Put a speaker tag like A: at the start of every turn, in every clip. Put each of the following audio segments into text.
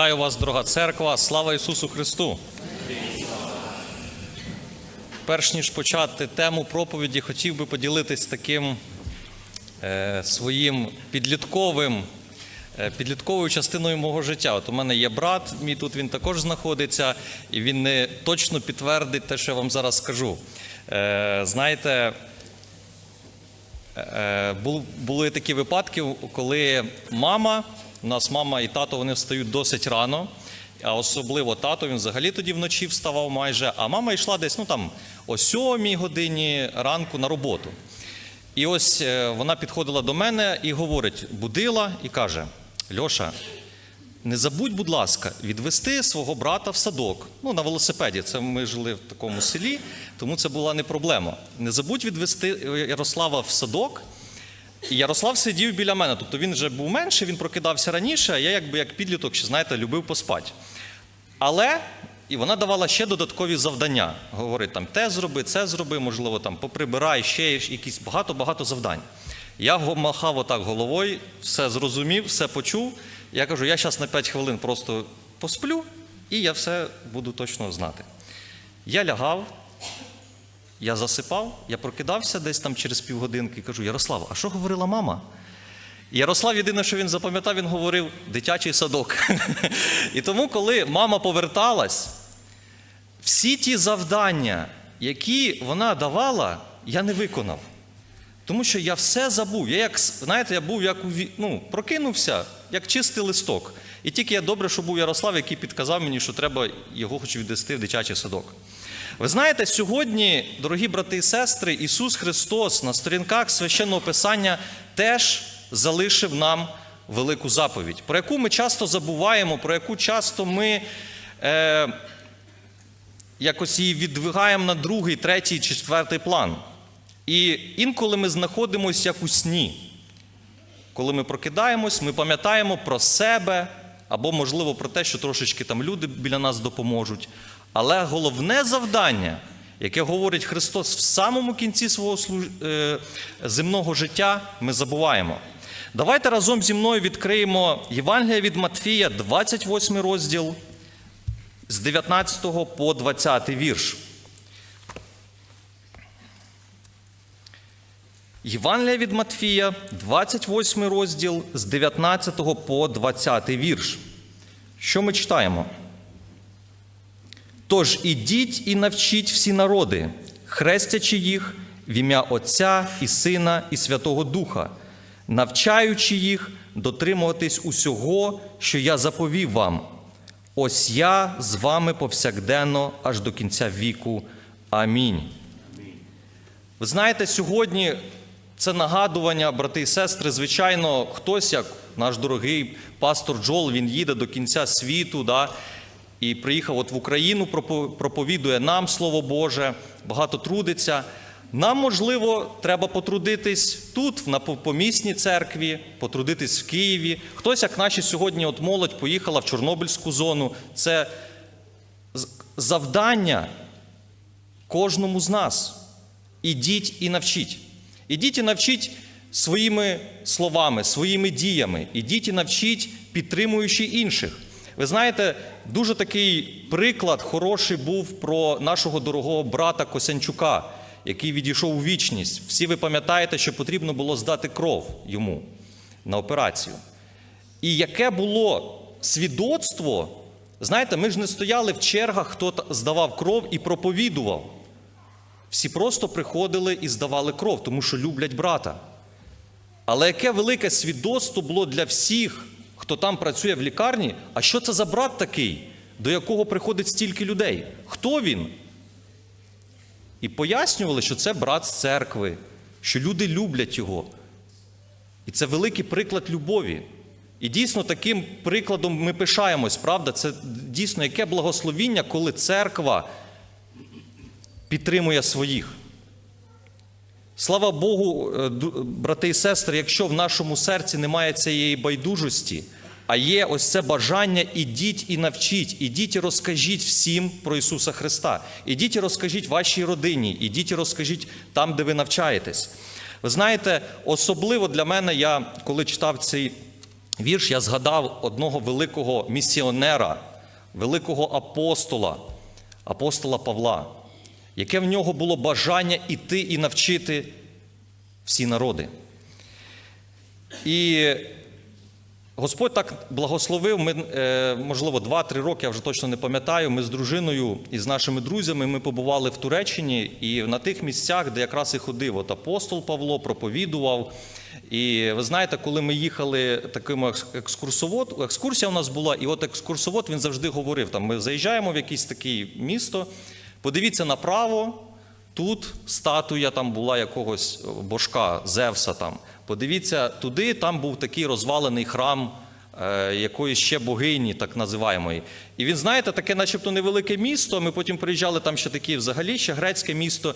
A: Вітаю вас, дорога церква! Слава Ісусу Христу! Перш ніж почати тему проповіді, хотів би поділитись таким е, своїм підлітковим, е, підлітковою частиною мого життя. От у мене є брат, мій тут він також знаходиться, і він не точно підтвердить те, що я вам зараз скажу. Е, знаєте, Е, Були такі випадки, коли мама, у нас мама і тато вони встають досить рано, а особливо тато, він взагалі тоді вночі вставав майже, а мама йшла десь ну там о сьомій годині ранку на роботу. І ось е, вона підходила до мене і говорить, будила і каже: Льоша, не забудь, будь ласка, відвести свого брата в садок. Ну, на велосипеді. Це ми жили в такому селі, тому це була не проблема. Не забудь відвести Ярослава в садок. І Ярослав сидів біля мене. Тобто він вже був менший, він прокидався раніше, а я, якби як підліток, ще знаєте, любив поспати. Але і вона давала ще додаткові завдання. Говорить, там те зроби, це зроби, можливо, там поприбирай, ще якісь багато-багато завдань. Я махав отак головою, все зрозумів, все почув. Я кажу, я зараз на 5 хвилин просто посплю, і я все буду точно знати. Я лягав, я засипав, я прокидався десь там через півгодинки і кажу: Ярослав, а що говорила мама? І Ярослав єдине, що він запам'ятав, він говорив дитячий садок. І тому, коли мама поверталась, всі ті завдання, які вона давала, я не виконав. Тому що я все забув. Я як, знаєте, я був як ну, прокинувся, як чистий листок. І тільки я добре, що був Ярослав, який підказав мені, що треба його хоч відвести в дитячий садок. Ви знаєте, сьогодні, дорогі брати і сестри, Ісус Христос на сторінках священного Писання теж залишив нам велику заповідь, про яку ми часто забуваємо, про яку часто ми е, якось її віддвигаємо на другий, третій, четвертий план. І інколи ми знаходимося як у сні. Коли ми прокидаємось, ми пам'ятаємо про себе або, можливо, про те, що трошечки там люди біля нас допоможуть. Але головне завдання, яке говорить Христос в самому кінці свого е, земного життя, ми забуваємо. Давайте разом зі мною відкриємо Євангелія від Матфія, 28 розділ з 19 по 20 вірш. Євангелія від Матфія, 28 розділ з 19 по 20 вірш. Що ми читаємо? Тож ідіть і навчіть всі народи, хрестячи їх в ім'я Отця і Сина і Святого Духа, навчаючи їх дотримуватись усього, що я заповів вам. Ось я з вами повсякденно аж до кінця віку. Амінь. Ви знаєте, сьогодні це нагадування, брати і сестри. Звичайно, хтось, як наш дорогий пастор Джол, він їде до кінця світу, да, і приїхав от в Україну, проповідує нам Слово Боже, багато трудиться. Нам, можливо, треба потрудитись тут, на по- помісній церкві, потрудитись в Києві. Хтось, як наші сьогодні, от молодь поїхала в Чорнобильську зону. Це завдання кожному з нас. Ідіть і навчіть. Ідіть і навчіть своїми словами, своїми діями. Ідіть і навчіть, підтримуючи інших. Ви знаєте, дуже такий приклад хороший був про нашого дорогого брата Косянчука, який відійшов у вічність. Всі ви пам'ятаєте, що потрібно було здати кров йому на операцію. І яке було свідоцтво, знаєте, ми ж не стояли в чергах, хто здавав кров і проповідував. Всі просто приходили і здавали кров, тому що люблять брата. Але яке велике свідоцтво було для всіх, хто там працює в лікарні, а що це за брат такий, до якого приходить стільки людей? Хто він? І пояснювали, що це брат з церкви, що люди люблять його. І це великий приклад любові. І дійсно таким прикладом ми пишаємось, правда? Це дійсно яке благословіння, коли церква підтримує своїх. Слава Богу, е, брати і сестри, якщо в нашому серці немає цієї байдужості, а є ось це бажання, ідіть і навчіть, ідіть і розкажіть всім про Ісуса Христа. Ідіть і розкажіть вашій родині, ідіть і розкажіть там, де ви навчаєтесь. Ви знаєте, особливо для мене, я коли читав цей вірш я згадав одного великого місіонера, великого апостола, апостола Павла, яке в нього було бажання іти і навчити всі народи. І Господь так благословив. Ми, е, можливо, 2-3 роки, я вже точно не пам'ятаю. Ми з дружиною і з нашими друзями ми побували в Туреччині і на тих місцях, де якраз і ходив от апостол Павло, проповідував. І ви знаєте, коли ми їхали таким екс- екскурсовод, екскурсія у нас була, і от екскурсовод він завжди говорив: там ми заїжджаємо в якесь таке місто, подивіться направо, Тут статуя там була якогось божка, Зевса там. Подивіться туди, там був такий розвалений храм е, якоїсь ще богині, так називаємої. І він, знаєте, таке, начебто, невелике місто. Ми потім приїжджали там ще таке взагалі ще грецьке місто.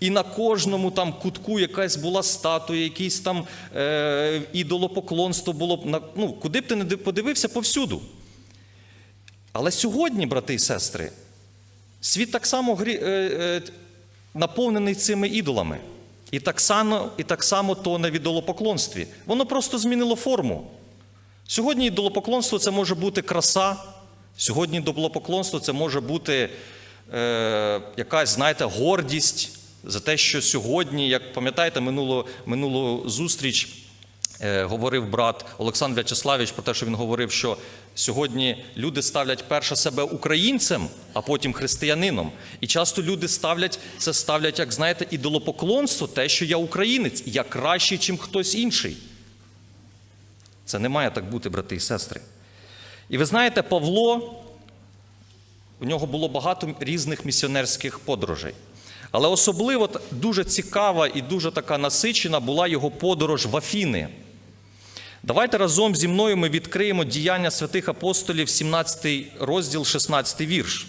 A: І на кожному там кутку якась була статуя, якийсь там е, ідолопоклонство було. На- Ну, куди б ти не подивився, повсюду. Але сьогодні, брати і сестри, Світ так само е, е, наповнений цими ідолами. І так само, і так само тоне в ідолопоклонстві. Воно просто змінило форму. Сьогодні ідолопоклонство це може бути краса, сьогодні ідолопоклонство це може бути е, якась, знаєте, гордість за те, що сьогодні, як пам'ятаєте, минулу, минулу зустріч е, говорив брат Олександр В'ячеславович про те, що він говорив, що сьогодні люди ставлять перше себе українцем, а потім християнином. І часто люди ставлять це ставлять, як знаєте, ідолопоклонство, те, що я українець, я кращий, ніж хтось інший. Це не має так бути, брати і сестри. І ви знаєте, Павло, у нього було багато різних місіонерських подорожей. Але особливо дуже цікава і дуже така насичена була його подорож в Афіни. Давайте разом зі мною ми відкриємо діяння святих апостолів, 17 розділ, 16 вірш.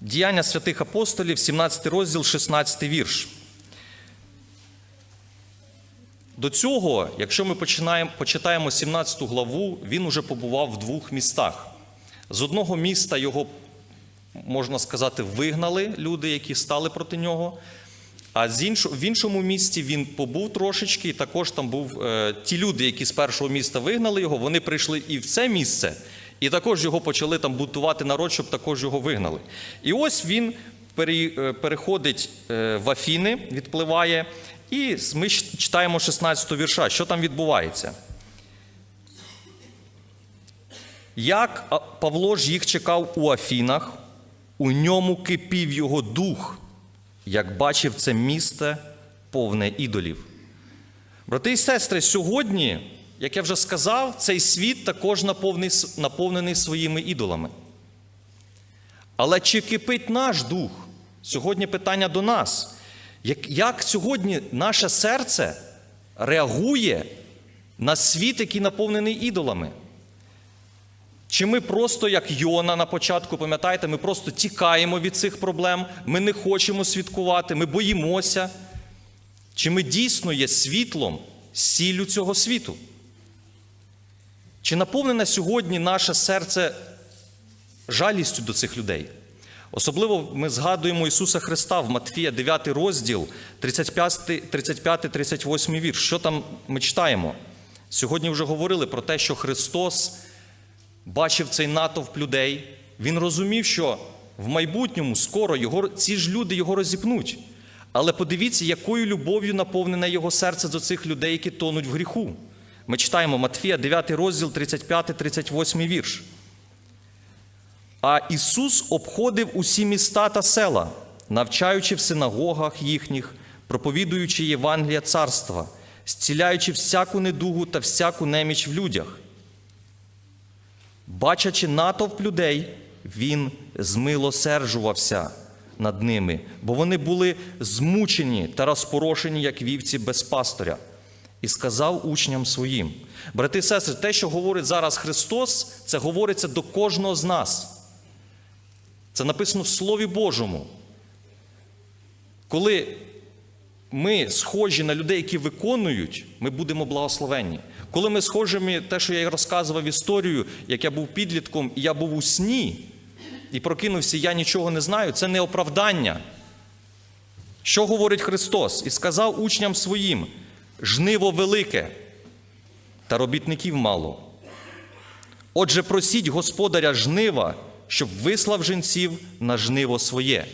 A: Діяння святих апостолів, 17 розділ, 16 вірш. До цього, якщо ми починаємо, почитаємо 17 главу, він уже побував в двох містах. З одного міста його, можна сказати, вигнали люди, які стали проти нього. А з іншого, в іншому місті він побув трошечки, і також там був е, ті люди, які з першого міста вигнали його, вони прийшли і в це місце, і також його почали там бунтувати народ, щоб також його вигнали. І ось він пере- е, переходить е, в Афіни, відпливає, і ми читаємо 16 вірша. Що там відбувається? Як Павло ж їх чекав у Афінах, у ньому кипів його дух, як бачив це місце повне ідолів. Брати і сестри, сьогодні, як я вже сказав, цей світ також наповнений, своїми ідолами. Але чи кипить наш дух? Сьогодні питання до нас. Як, як сьогодні наше серце реагує на світ, який наповнений ідолами? Чи ми просто, як Йона на початку, пам'ятаєте, ми просто тікаємо від цих проблем, ми не хочемо святкувати, ми боїмося? Чи ми дійсно є світлом, сіллю цього світу? Чи наповнене сьогодні наше серце жалістю до цих людей? Особливо ми згадуємо Ісуса Христа в Матфія 9 розділ, 35-38 вірш. Що там ми читаємо? Сьогодні вже говорили про те, що Христос бачив цей натовп людей. Він розумів, що в майбутньому скоро його, ці ж люди його розіпнуть. Але подивіться, якою любов'ю наповнене його серце до цих людей, які тонуть в гріху. Ми читаємо Матфія, 9 розділ, 35-38 вірш. А Ісус обходив усі міста та села, навчаючи в синагогах їхніх, проповідуючи Євангелія царства, зціляючи всяку недугу та всяку неміч в людях. Бачачи натовп людей, він змилосерджувався над ними, бо вони були змучені та розпорошені, як вівці без пастиря, і сказав учням своїм: брати і сестри, те, що говорить зараз Христос, це говориться до кожного з нас. Це написано в Слові Божому. Коли ми схожі на людей, які виконують, ми будемо благословенні. Коли ми схожі, те, що я розказував історію, як я був підлітком, і я був у сні і прокинувся, я нічого не знаю, це не оправдання. Що говорить Христос? І сказав учням своїм: жниво велике, та робітників мало. Отже, просіть господаря жнива, щоб вислав жінців на жниво своє.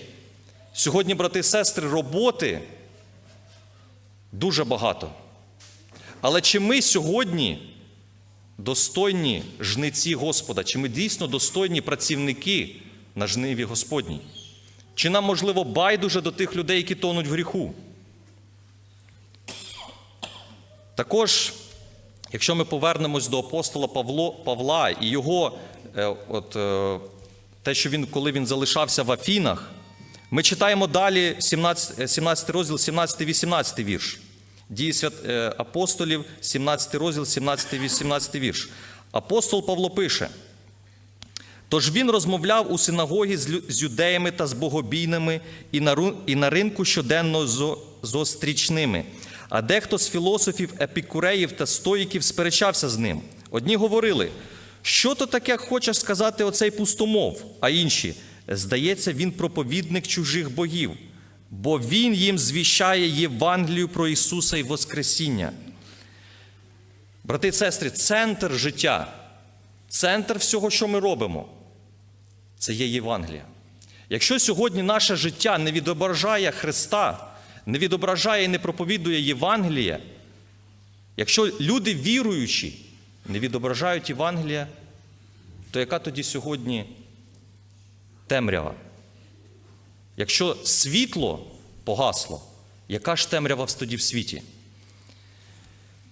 A: Сьогодні, брати і сестри, роботи дуже багато. Але чи ми сьогодні достойні жниці Господа? Чи ми дійсно достойні працівники на жниві Господній? Чи нам, можливо, байдуже до тих людей, які тонуть в гріху? Також, якщо ми повернемось до апостола Павло, Павла і його, е, от, е, те, що він, коли він залишався в Афінах, ми читаємо далі 17, е, 17 розділ, 17-18 вірш. Дії е, апостолів, 17 розділ, 17-18 вірш. Апостол Павло пише. Тож він розмовляв у синагогі з юдеями та з богобійними і на, і на ринку щоденно з, з острічними. А дехто з філософів, епікуреїв та стоїків сперечався з ним. Одні говорили, що то таке хоче сказати оцей пустомов, а інші, здається, він проповідник чужих богів, бо він їм звіщає Євангелію про Ісуса і Воскресіння. Брати і сестри, центр життя, центр всього, що ми робимо, це є Євангелія. Якщо сьогодні наше життя не відображає Христа, не відображає і не проповідує Євангелія, якщо люди віруючі не відображають Євангелія, то яка тоді сьогодні темрява? Якщо світло погасло, яка ж темрява в тоді в світі?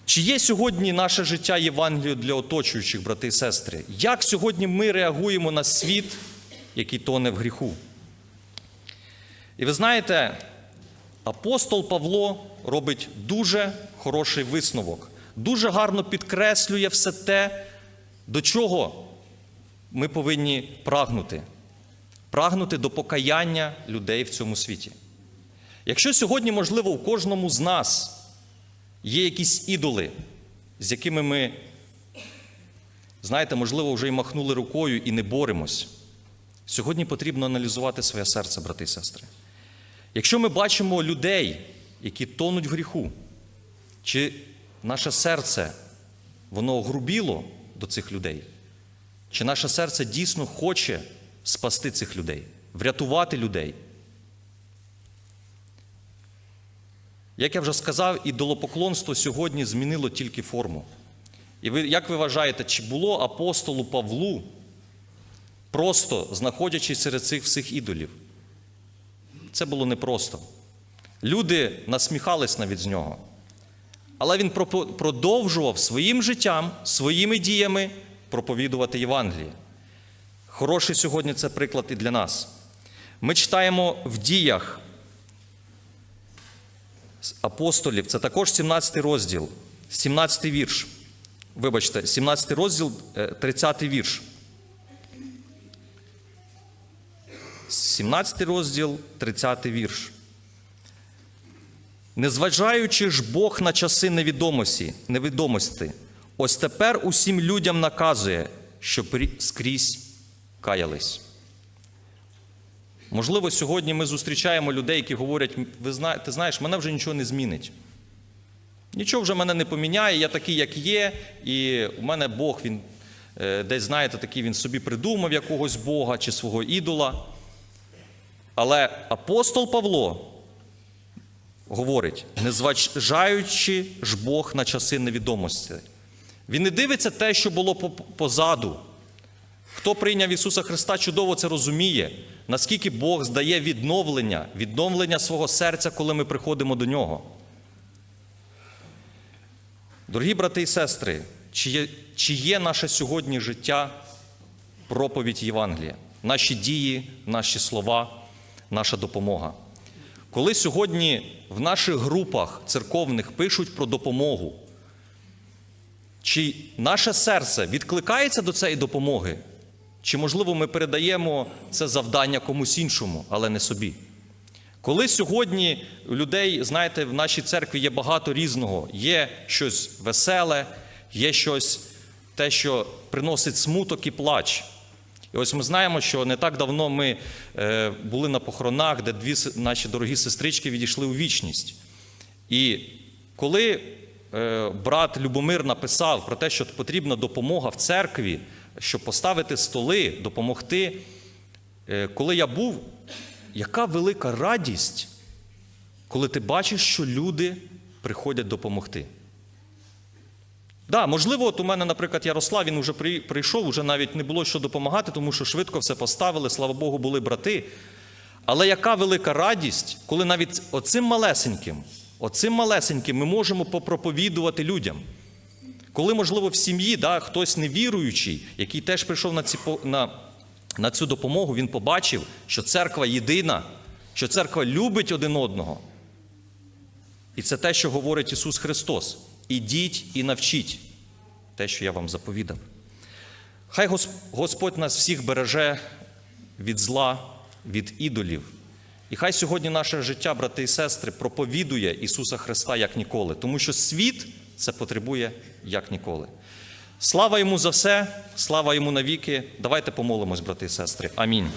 A: Чи є сьогодні наше життя Євангелією для оточуючих, брати і сестри? Як сьогодні ми реагуємо на світ, який тоне в гріху? І ви знаєте, апостол Павло робить дуже хороший висновок, дуже гарно підкреслює все те, до чого ми повинні прагнути. Прагнути до покаяння людей в цьому світі. Якщо сьогодні, можливо, у кожному з нас є якісь ідоли, з якими ми, знаєте, можливо, вже й махнули рукою і не боремось. Сьогодні потрібно аналізувати своє серце, брати і сестри. Якщо ми бачимо людей, які тонуть в гріху, чи наше серце воно огрубіло до цих людей, чи наше серце дійсно хоче спасти цих людей, врятувати людей? Як я вже сказав, ідолопоклонство сьогодні змінило тільки форму. І ви, як ви вважаєте, чи було апостолу Павлу, просто знаходячись серед цих всіх ідолів? Це було непросто. Люди насміхались навіть з нього. Але він продовжував своїм життям, своїми діями проповідувати Євангеліє. Хороший сьогодні це приклад і для нас. Ми читаємо в діях апостолів, це також 17 розділ, 17 вірш. Вибачте, 17 розділ, е, 30 вірш. 17 розділ, 30 вірш. Незважаючи ж Бог на часи невідомості, невідомості, ось тепер усім людям наказує, щоб скрізь каялись. Можливо, сьогодні ми зустрічаємо людей, які говорять: ви знаєте, ти знаєш, мене вже нічого не змінить. Нічого вже мене не поміняє, я такий, як є, і у мене Бог, він е, десь, знаєте, такий він собі придумав якогось Бога чи свого ідола. Але апостол Павло говорить, незважаючи ж Бог на часи невідомості. Він не дивиться те, що було позаду. Хто прийняв Ісуса Христа, чудово це розуміє, наскільки Бог здає відновлення, відновлення свого серця, коли ми приходимо до Нього. Дорогі брати і сестри, чи є, чи є наше сьогодні життя проповідь Євангелія, наші дії, наші слова, наша допомога? Коли сьогодні в наших групах церковних пишуть про допомогу, чи наше серце відкликається до цієї допомоги? Чи, можливо, ми передаємо це завдання комусь іншому, але не собі? Коли сьогодні у людей, знаєте, в нашій церкві є багато різного, є щось веселе, є щось те, що приносить смуток і плач. І ось ми знаємо, що не так давно ми е, були на похоронах, де дві наші дорогі сестрички відійшли у вічність. І коли е, брат Любомир написав про те, що потрібна допомога в церкві, щоб поставити столи, допомогти. Е, Коли я був, яка велика радість, коли ти бачиш, що люди приходять допомогти. Да, можливо, от у мене, наприклад, Ярослав, він вже прийшов, вже навіть не було що допомагати, тому що швидко все поставили, слава Богу, були брати. Але яка велика радість, коли навіть оцим малесеньким, оцим малесеньким ми можемо попроповідувати людям. Коли, можливо, в сім'ї да, хтось невіруючий, який теж прийшов на, ці, на, на цю допомогу, він побачив, що церква єдина, що церква любить один одного. І це те, що говорить Ісус Христос. Ідіть і навчіть те, що я вам заповідав. Хай Господь нас всіх береже від зла, від ідолів. І хай сьогодні наше життя, брати і сестри, проповідує Ісуса Христа як ніколи, тому що світ це потребує як ніколи. Слава йому за все, слава йому навіки. Давайте помолимось, брати і сестри. Амінь.